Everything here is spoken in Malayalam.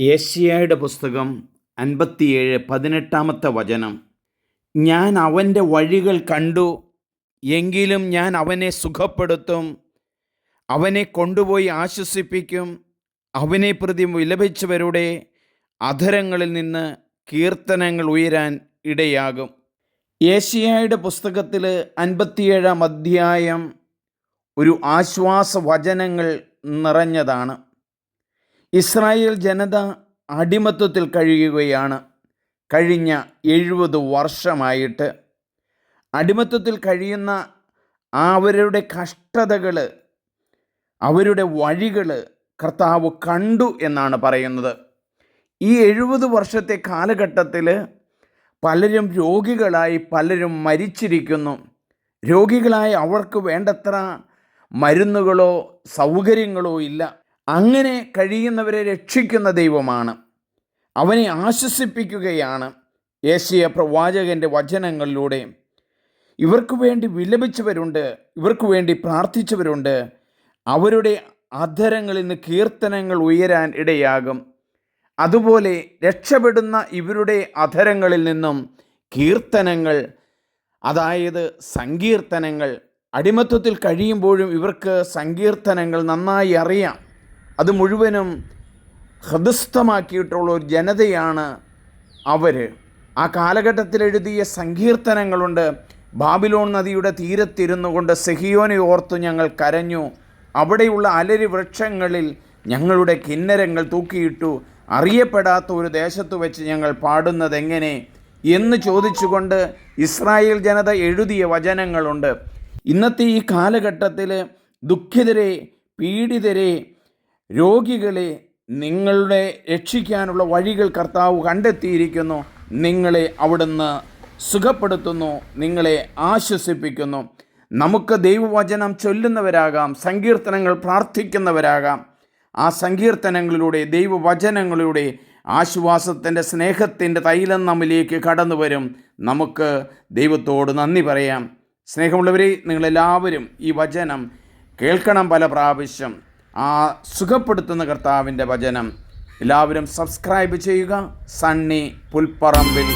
ഏഷ്യായുടെ പുസ്തകം അൻപത്തിയേഴ് പതിനെട്ടാമത്തെ വചനം. ഞാൻ അവന്റെ വഴികൾ കണ്ടു എങ്കിലും ഞാൻ അവനെ സുഖപ്പെടുത്തും. അവനെ കൊണ്ടുപോയി ആശ്വസിപ്പിക്കും. അവനെ പ്രതി വിലപിച്ചവരുടെ അധരങ്ങളിൽ നിന്ന് കീർത്തനങ്ങൾ ഉയരാൻ ഇടയാകും. ഏഷ്യായുടെ പുസ്തകത്തിൽ അൻപത്തിയേഴാം അധ്യായം ഒരു ആശ്വാസ വചനങ്ങൾ നിറഞ്ഞതാണ്. ഇസ്രായേൽ ജനത അടിമത്വത്തിൽ കഴിയുകയാണ്. കഴിഞ്ഞ എഴുപത് വർഷമായിട്ട് അടിമത്വത്തിൽ കഴിയുന്ന അവരുടെ കഷ്ടതകൾ അവരുടെ വഴികൾ കർത്താവ് കണ്ടു എന്നാണ് പറയുന്നത്. ഈ എഴുപത് വർഷത്തെ കാലഘട്ടത്തിൽ പലരും രോഗികളായി പലരും മരിച്ചിരിക്കുന്നു. രോഗികളായി അവർക്ക് വേണ്ടത്ര മരുന്നുകളോ സൗകര്യങ്ങളോ ഇല്ല. അങ്ങനെ കഴിയുന്നവരെ രക്ഷിക്കുന്ന ദൈവമാണ്. അവനെ ആശ്വസിപ്പിക്കുകയാണ് ഏഷ്യ പ്രവാചകന്റെ വചനങ്ങളിലൂടെ. ഇവർക്ക് വേണ്ടി വിലപിച്ചവരുണ്ട് ഇവർക്ക് വേണ്ടി പ്രാർത്ഥിച്ചവരുണ്ട്. അവരുടെ അധരങ്ങളിൽ നിന്ന് കീർത്തനങ്ങൾ ഉയരാൻ ഇടയാകും. അതുപോലെ രക്ഷപ്പെടുന്ന ഇവരുടെ അധരങ്ങളിൽ നിന്നും കീർത്തനങ്ങൾ അതായത് സങ്കീർത്തനങ്ങൾ അടിമത്വത്തിൽ കഴിയുമ്പോഴും ഇവർക്ക് സങ്കീർത്തനങ്ങൾ നന്നായി അറിയാം. അത് മുഴുവനും ഹൃദസ്ഥമാക്കിയിട്ടുള്ള ഒരു ജനതയാണ് അവർ ആ കാലഘട്ടത്തിൽ എഴുതിയ സങ്കീർത്തനങ്ങളുണ്ട്. ബാബിലോൺ നദിയുടെ തീരത്തിരുന്നു കൊണ്ട് സെഹിയോനെ ഓർത്തു ഞങ്ങൾ കരഞ്ഞു. അവിടെയുള്ള അലരി വൃക്ഷങ്ങളിൽ ഞങ്ങളുടെ കിന്നരങ്ങൾ തൂക്കിയിട്ടു. അറിയപ്പെടാത്ത ഒരു ദേശത്ത് വെച്ച് ഞങ്ങൾ പാടുന്നത് എങ്ങനെ എന്ന് ചോദിച്ചുകൊണ്ട് ഇസ്രായേൽ ജനത എഴുതിയ വചനങ്ങളുണ്ട്. ഇന്നത്തെ ഈ കാലഘട്ടത്തിൽ ദുഃഖിതരെ പീഡിതരെ രോഗികളെ നിങ്ങളുടെ രക്ഷിക്കാനുള്ള വഴികൾ കർത്താവ് കണ്ടെത്തിയിരിക്കുന്നു. നിങ്ങളെ അവിടുന്ന് സുഖപ്പെടുത്തുന്നു. നിങ്ങളെ ആശ്വസിപ്പിക്കുന്നു. നമുക്ക് ദൈവവചനം ചൊല്ലുന്നവരാകാം. സങ്കീർത്തനങ്ങൾ പ്രാർത്ഥിക്കുന്നവരാകാം. ആ സങ്കീർത്തനങ്ങളിലൂടെ ദൈവവചനങ്ങളിലൂടെ ആശ്വാസത്തിന്റെ സ്നേഹത്തിന്റെ തൈലം നമ്മിലേക്ക് കടന്നു വരും നമുക്ക് ദൈവത്തോട് നന്ദി പറയാം. സ്നേഹമുള്ളവരെ നിങ്ങളെല്ലാവരും ഈ വചനം കേൾക്കണം പല പ്രാവശ്യം. ആ സുഖപ്പെടുത്തുന്ന കർത്താവിന്റെ വചനം എല്ലാവരും സബ്സ്ക്രൈബ് ചെയ്യുക. സണ്ണി പുൽപ്പറമ്പിൽ